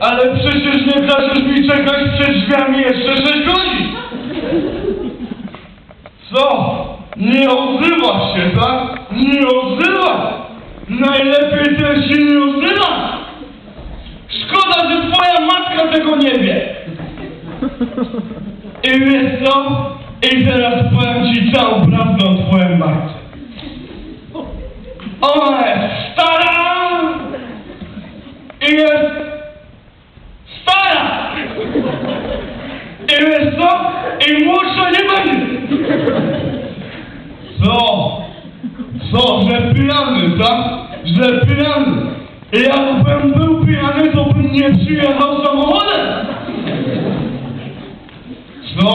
nie każesz mi czekać przed drzwiami jeszcze 6 godzin. Co? Nie odzywa się, tak? Nie odzywa! Najlepiej też się nie odzywa! Szkoda, że twoja matka tego nie wie! I wiesz co? I teraz powiem ci całą prawdę o twojej matce. Ona jest stara! I jest stara! I wiesz co? I młodsza nie będzie! Co? Co? Że pijany, tak? Że pijany! I jakbym był pijany, to bym nie przyjechał samochodem! Co?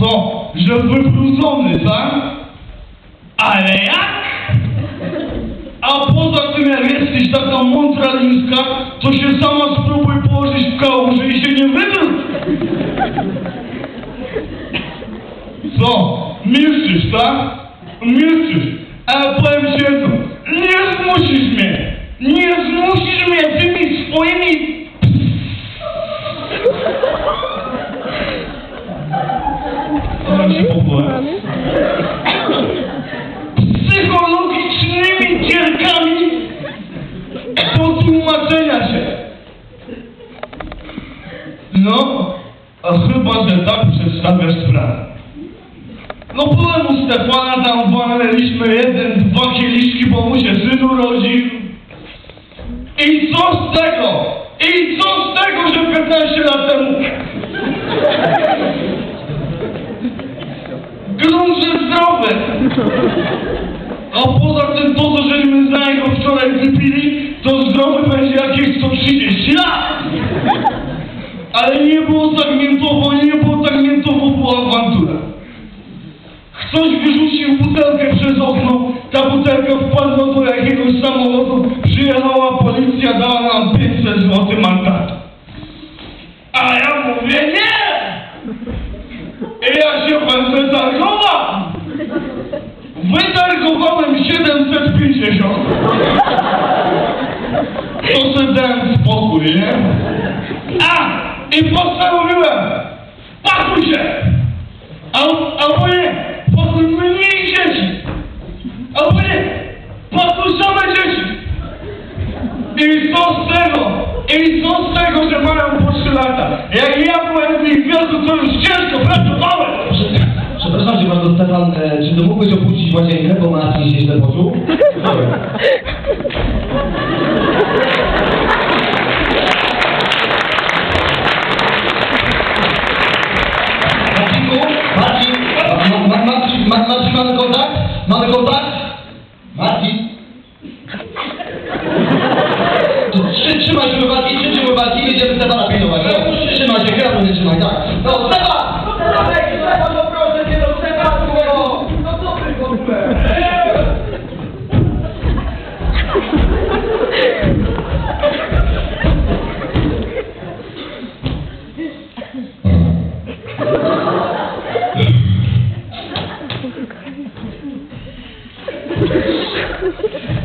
Co? Że wybrudzony, tak? Ale jak? A poza tym, jak jesteś taka mądra liska, to się sama spróbuj położyć w kałuży i się nie wybrudź! Co? Milczysz, tak? Milczysz. Ale powiem ci jedno. Nie zmusisz mnie. Nie zmusisz mnie tymi swoimi... Się popłynę. Psychologicznymi gierkami do tłumaczenia się. No, a chyba, że tak przedstawiasz sprawę. No byłem u Stefana, tam walnęliśmy jeden, dwa kieliszki, bo mu się syn urodził. I co z tego? I co z tego, że 15 lat temu... Grunt, że zdrowy! A poza tym to, co żeśmy za niego wczoraj wypili, to zdrowy będzie jakieś 130 lat! Ale nie było tak miętowo, nie było tak miętowo, była awantura. Ktoś wyrzucił butelkę przez okno, ta butelka wpadła do jakiegoś samochodu, przyjechała policja, dała nam 500 zł mandatu. A ja mówię nie! I ja się będę targował! Wytargowałem 750. To sobie dałem spokój, nie? A! I postanowiłem! Pakuj się! Al- Albo e, czy ty mógłbyś opuścić łazienkę, bo Marcin się źle poczuł? Marcinku, Marcin, ma, ma, Marcin, ma, mamy kontakt? Mamy kontakt? Marcin? To trzy, trzy, będziemy Stefana pilnować. No, trzymaj się, kierowcę nie trzymaj, tak. No, Stefan! Thank you.